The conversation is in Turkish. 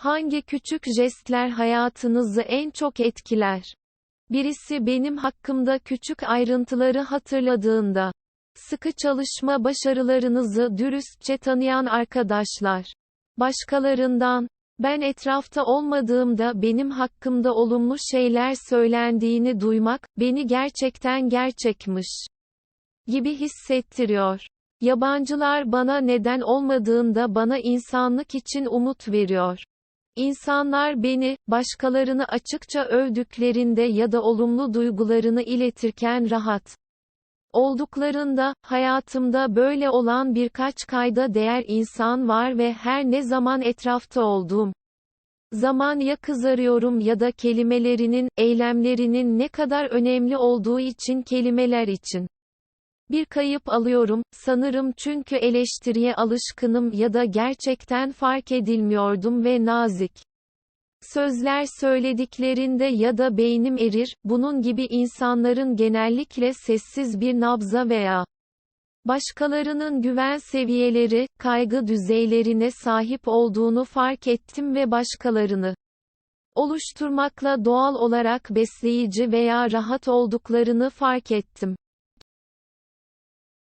Hangi küçük jestler hayatınızı en çok etkiler? Birisi benim hakkımda küçük ayrıntıları hatırladığında. Sıkı çalışma başarılarınızı dürüstçe tanıyan arkadaşlar. Başkalarından, ben etrafta olmadığımda benim hakkımda olumlu şeyler söylendiğini duymak, beni gerçekten gerçekmiş gibi hissettiriyor. Yabancılar bana neden olmadığında bana insanlık için umut veriyor. İnsanlar beni, başkalarını açıkça övdüklerinde ya da olumlu duygularını iletirken rahat olduklarında, hayatımda böyle olan birkaç kayda değer insan var ve her ne zaman etrafta olduğum zaman ya kızarıyorum ya da kelimelerinin, eylemlerinin ne kadar önemli olduğu için kelimeler için bir kayıp alıyorum, sanırım çünkü eleştiriye alışkınım ya da gerçekten fark edilmiyordum ve nazik. Sözler söylediklerinde ya da beynim erir, bunun gibi insanların genellikle sessiz bir nabza veya başkalarının güven seviyeleri, kaygı düzeylerine sahip olduğunu fark ettim ve başkalarını oluşturmakla doğal olarak besleyici veya rahat olduklarını fark ettim.